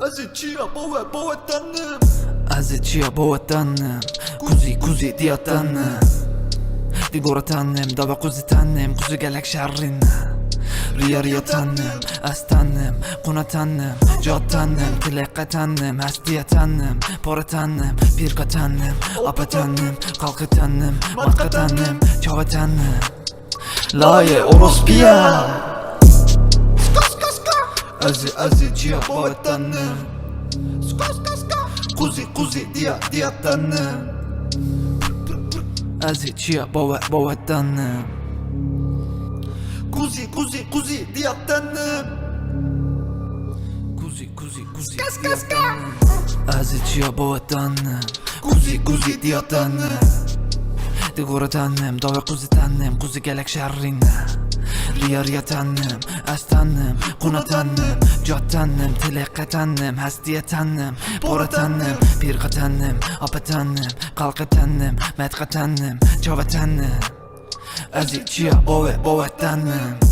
Azıcıya bova bova tanım. Azıcıya boğa tannem Kuzi kuzi diya tannem Di gora tannem Dava kuzi tannem Kuzi gelek şerrinna Riya riya tannem Az tannem Kuna tannem Jot tannem Tilekka tannem Hastiya tannem Pora tannem Pirka tannem Apa tannem Kalkı tannem Matka tannem Çava tannem Laye orospiya Azı azıcıya boğa tannem Kuzi kuzi diya diya tannem Azıcıya boğa boğa tannem Kuzi kuzi kuzi diya tanım Kuzi kuzi kuzi Kas kas Azıcıya boğa tannem Kuzi kuzi diya tannem Di gora tannem Dava kuzi tannem Kuzi gelek şerrinna Riya riya tannem Az tannem Kuna tannem Jot tannem Tilekka tannem Hastiya tannem Pora tannem Pirka tannem Apa tannem Kalka tannem Metka tannem Çava tannem Azıcıya ove bova tannem